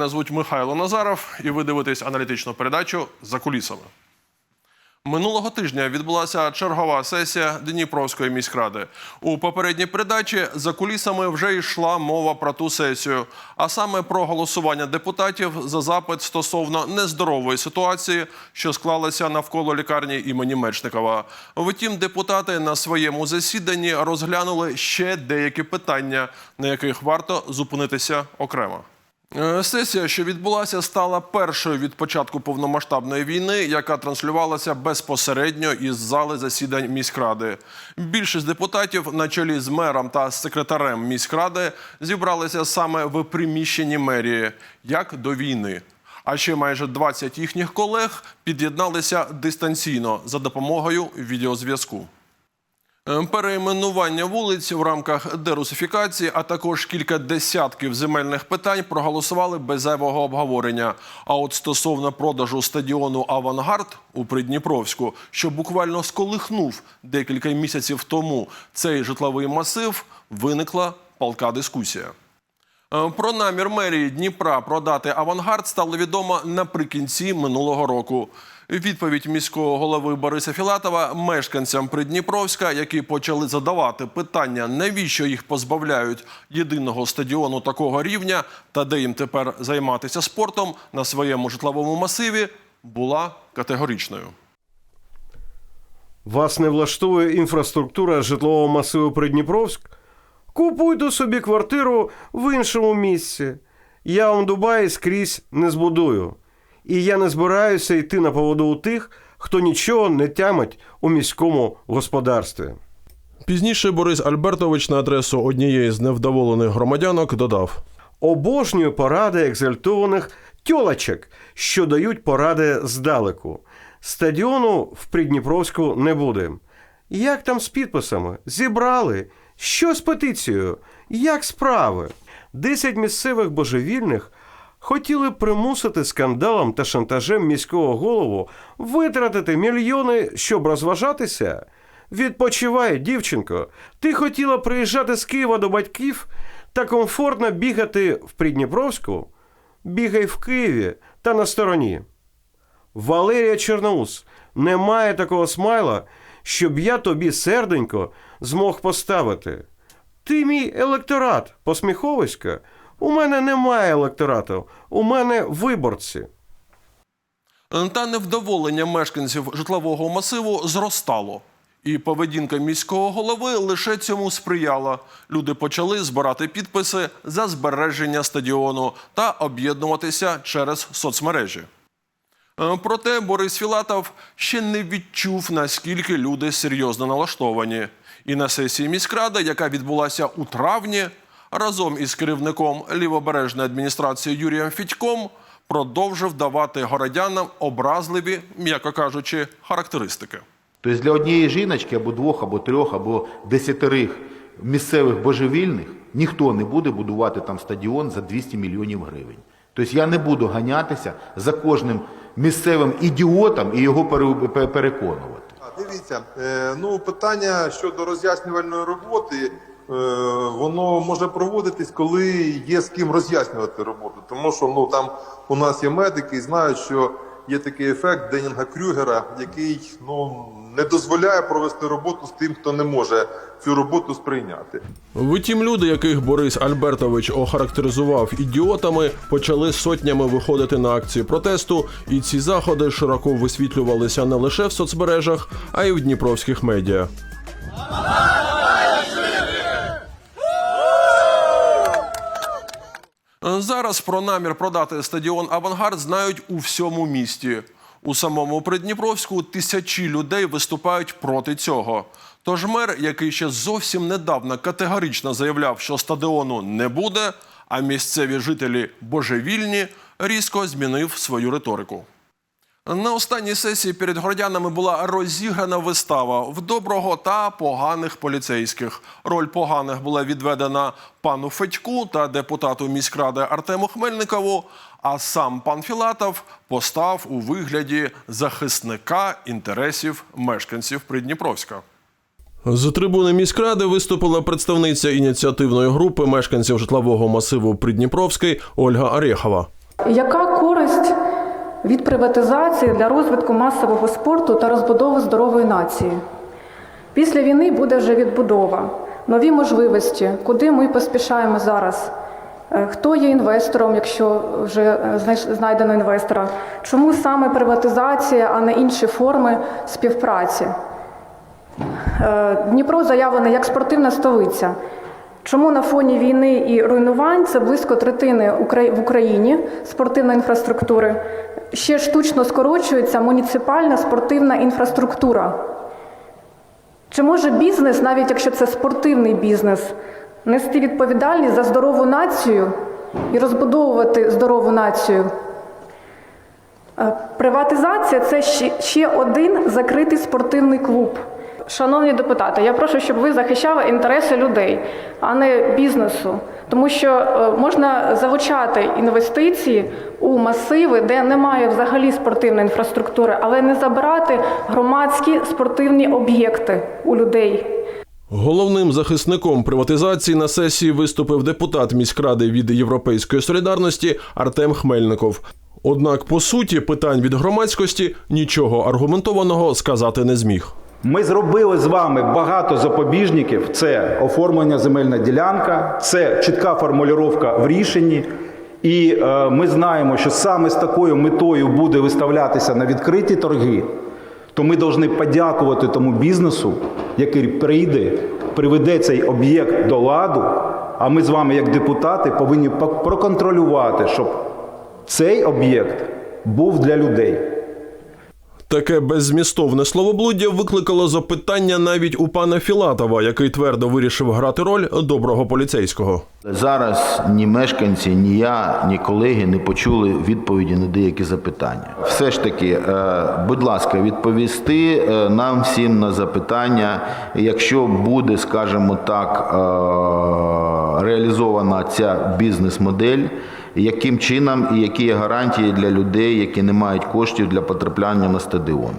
Мене звуть Михайло Назаров, і ви дивитесь аналітичну передачу за кулісами. Минулого тижня відбулася чергова сесія Дніпровської міськради. У попередній передачі за кулісами вже йшла мова про ту сесію, а саме про голосування депутатів за запит стосовно нездорової ситуації, що склалася навколо лікарні імені Мечникова. Втім, депутати на своєму засіданні розглянули ще деякі питання, на яких варто зупинитися окремо. Е, Сесія, що відбулася, стала першою від початку повномасштабної війни, яка транслювалася безпосередньо із зали засідань міськради. Більшість депутатів, на чолі з мером та секретарем міськради, зібралися саме в приміщенні мерії, як до війни. А ще майже 20 їхніх колег під'єдналися дистанційно за допомогою відеозв'язку. Е, Перейменування вулиць в рамках дерусифікації, а також кілька десятків земельних питань проголосували без зайвого обговорення. А от стосовно продажу стадіону Авангард у Придніпровську, що буквально сколихнув декілька місяців тому цей житловий масив, виникла палка дискусія. Е, Про намір мерії Дніпра продати авангард стало відомо наприкінці минулого року. Відповідь міського голови Бориса Філатова мешканцям Придніпровська, які почали задавати питання, навіщо їх позбавляють єдиного стадіону такого рівня та де їм тепер займатися спортом на своєму житловому масиві, була категоричною. Вас не влаштує інфраструктура житлового масиву Придніпровськ? Купуйте собі квартиру в іншому місці. Я вам Дубай скрізь не збудую. І я не збираюся йти на поводу у тих, хто нічого не тямить у міському господарстві. Пізніше Борис Альбертович на адресу однієї з невдоволених громадянок додав. Обожнюю поради екзальтованих тьолочок, що дають поради здалеку. Стадіону в Придніпровську не буде. Як там з підписами? Зібрали? Що з петицією? Як справи? Десять місцевих божевільних хотіли примусити скандалом та шантажем міського голову витратити мільйони, щоб розважатися. Відпочивай, дівчинко. Ти хотіла приїжджати з Києва до батьків та комфортно бігати в Придніпровську? Бігай в Києві та на стороні. Валерія Чорноус, немає такого смайла, щоб я тобі серденько змог поставити. Ти мій електорат, посміховиська. У мене немає електорату, у мене виборці. Та невдоволення мешканців житлового масиву зростало. І поведінка міського голови лише цьому сприяла. Люди почали збирати підписи за збереження стадіону та об'єднуватися через соцмережі. Е, Проте Борис Філатов ще не відчув, наскільки люди серйозно налаштовані. І на сесії міськради, яка відбулася у травні, разом із керівником лівобережної адміністрації Юрієм Фідьком продовжив давати городянам образливі, м'яко кажучи, характеристики. Тобто для однієї жіночки або двох, або трьох, або десятерих місцевих божевільних ніхто не буде будувати там стадіон за 200 мільйонів гривень. Тобто я не буду ганятися за кожним місцевим ідіотом і його пере- переконувати. Дивіться, е, ну питання щодо роз'яснювальної роботи, воно може проводитись, коли є з ким роз'яснювати роботу. Тому що ну там у нас є медики і знають, що є такий ефект Денінга Крюгера, який ну не дозволяє провести роботу з тим, хто не може цю роботу сприйняти. Втім, люди, яких Борис Альбертович охарактеризував ідіотами, почали сотнями виходити на акції протесту, і ці заходи широко висвітлювалися не лише в соцмережах, а й в дніпровських медіа. Зараз про намір продати стадіон Авангард знають у всьому місті. У самому Придніпровську тисячі людей виступають проти цього. Тож мер, який ще зовсім недавно категорично заявляв, що стадіону не буде, а місцеві жителі божевільні, різко змінив свою риторику. На останній сесії перед городянами була розіграна вистава в доброго та поганих поліцейських. Роль поганих була відведена пану Федьку та депутату міськради Артему Хмельникову. А сам пан Філатов постав у вигляді захисника інтересів мешканців Придніпровська. З трибуни міськради виступила представниця ініціативної групи мешканців житлового масиву Придніпровський Ольга Орєхова. Яка користь від приватизації для розвитку масового спорту та розбудови здорової нації? Після війни буде вже відбудова, нові можливості, куди ми поспішаємо зараз. Е, Хто є інвестором, якщо вже е, знайдено інвестора? Чому саме приватизація, а не інші форми співпраці? Е, Дніпро заявлений як спортивна столиця. Чому на фоні війни і руйнувань це близько третини в Україні спортивної інфраструктури? Ще штучно скорочується муніципальна спортивна інфраструктура. Чи може бізнес, навіть якщо це спортивний бізнес, нести відповідальність за здорову націю і розбудовувати здорову націю? Е, Приватизація це ще, ще один закритий спортивний клуб. Шановні депутати, я прошу, щоб ви захищали інтереси людей, а не бізнесу. Тому що е, можна залучати інвестиції у масиви, де немає взагалі спортивної інфраструктури, але не забирати громадські спортивні об'єкти у людей. Головним захисником приватизації на сесії виступив депутат міськради від Європейської солідарності Артем Хмельников. Однак, по суті, питань від громадськості нічого аргументованого сказати не зміг. Ми зробили з вами багато запобіжників. Це оформлення земельна ділянка, це чітка формулювання в рішенні. І е, ми знаємо, що саме з такою метою буде виставлятися на відкриті торги. То ми повинні подякувати тому бізнесу, який прийде, приведе цей об'єкт до ладу. А ми з вами, як депутати, повинні проконтролювати, щоб цей об'єкт був для людей. Таке беззмістовне словоблуддя викликало запитання навіть у пана Філатова, який твердо вирішив грати роль доброго поліцейського. Зараз ні мешканці, ні я, ні колеги не почули відповіді на деякі запитання. Все ж таки, е, будь ласка, відповісти е, нам всім на запитання, якщо буде, скажімо так, е, реалізована ця бізнес-модель, яким чином і які є гарантії для людей, які не мають коштів для потрапляння на стадіон.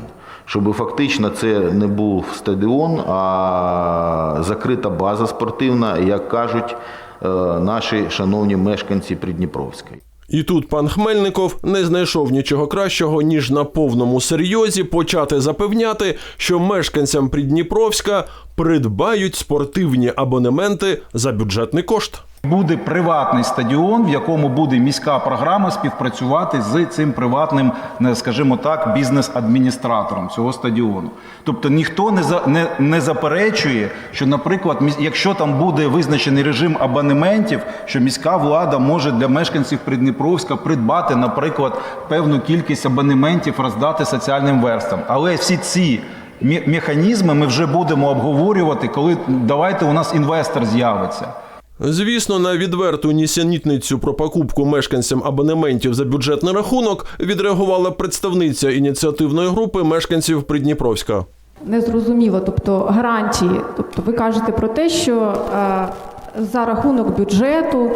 Щоб фактично це не був стадіон, а закрита база спортивна, як кажуть е, наші шановні мешканці Придніпровської. І тут пан Хмельников не знайшов нічого кращого, ніж на повному серйозі почати запевняти, що мешканцям Придніпровська придбають спортивні абонементи за бюджетний кошт. Буде приватний стадіон, в якому буде міська програма співпрацювати з цим приватним, скажімо так, бізнес-адміністратором цього стадіону. Тобто ніхто не за не, не заперечує, що, наприклад, якщо там буде визначений режим абонементів, що міська влада може для мешканців Придніпровська придбати, наприклад, певну кількість абонементів, роздати соціальним верствам. Але всі ці механізми ми вже будемо обговорювати, коли давайте у нас інвестор з'явиться. Звісно, на відверту нісенітницю про покупку мешканцям абонементів за бюджетний рахунок відреагувала представниця ініціативної групи мешканців Придніпровська. Незрозуміло, тобто гарантії. Тобто ви кажете про те, що е, за рахунок бюджету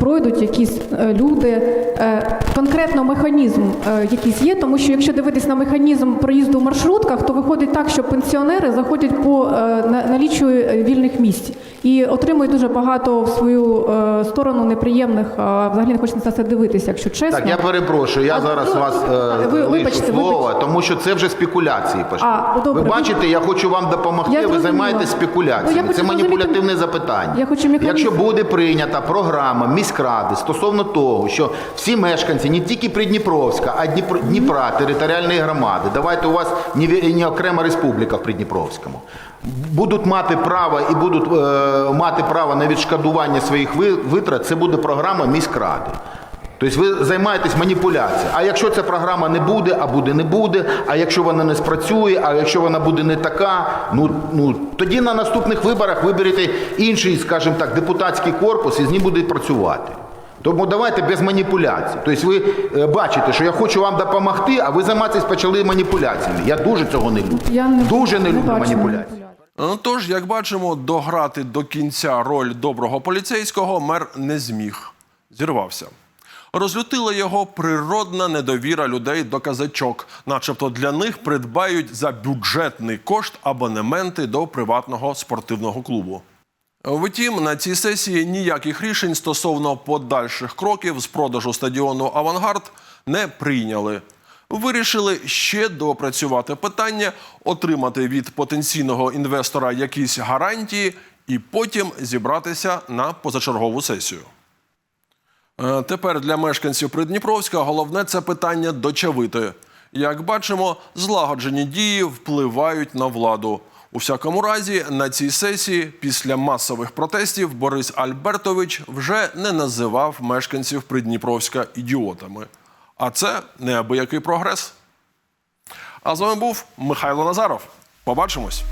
пройдуть якісь е, люди. Е, конкретно механізм е, якийсь є, тому що якщо дивитись на механізм проїзду в маршрутках, то виходить так, що пенсіонери заходять по на- наліччю е, вільних місць і отримують дуже багато в свою е, сторону неприємних. а взагалі не хочеться на це дивитися, якщо чесно. Так, я перепрошую, я А, зараз ну, вас е, ви- вибачте, слово, вибачте. тому що це вже спекуляції пішли. А, добре, ви ви- бачите, я хочу вам допомогти, Я ви займаєтесь Ну, спекуляціями. це маніпулятивне запитання. Я хочу механізм. Якщо буде прийнята програма міськради стосовно того, що всі мешканці не тільки Придніпровська, а Дніпр... Дніпра, територіальної громади, давайте у вас не, не окрема республіка в Придніпровському, будуть мати право і будуть е, мати право на відшкодування своїх витрат, це буде програма міськради. Тобто ви займаєтесь маніпуляцією. А якщо ця програма не буде, а буде не буде, а якщо вона не спрацює, а якщо вона буде не така, ну, ну тоді на наступних виборах виберете інший, скажімо так, депутатський корпус і з ним буде працювати. Тому давайте без маніпуляцій. Тобто ви е, бачите, що я хочу вам допомогти, а ви займатися почали маніпуляціями. Я дуже цього не люблю. Я не- дуже не люблю. Е, Тож, як бачимо, дограти до кінця роль доброго поліцейського мер не зміг. Зірвався. Розлютила його природна недовіра людей до казачок, начебто для них придбають за бюджетний кошт абонементи до приватного спортивного клубу. Втім, на цій сесії ніяких рішень стосовно подальших кроків з продажу стадіону Авангард не прийняли. Вирішили ще допрацювати питання, отримати від потенційного інвестора якісь гарантії і потім зібратися на позачергову сесію. Е, Тепер для мешканців Придніпровська головне це питання дочавити. Як бачимо, злагоджені дії впливають на владу. У всякому разі, на цій сесії після масових протестів Борис Альбертович вже не називав мешканців Придніпровська ідіотами. А це неабиякий прогрес. А з вами був Михайло Назаров. Побачимось.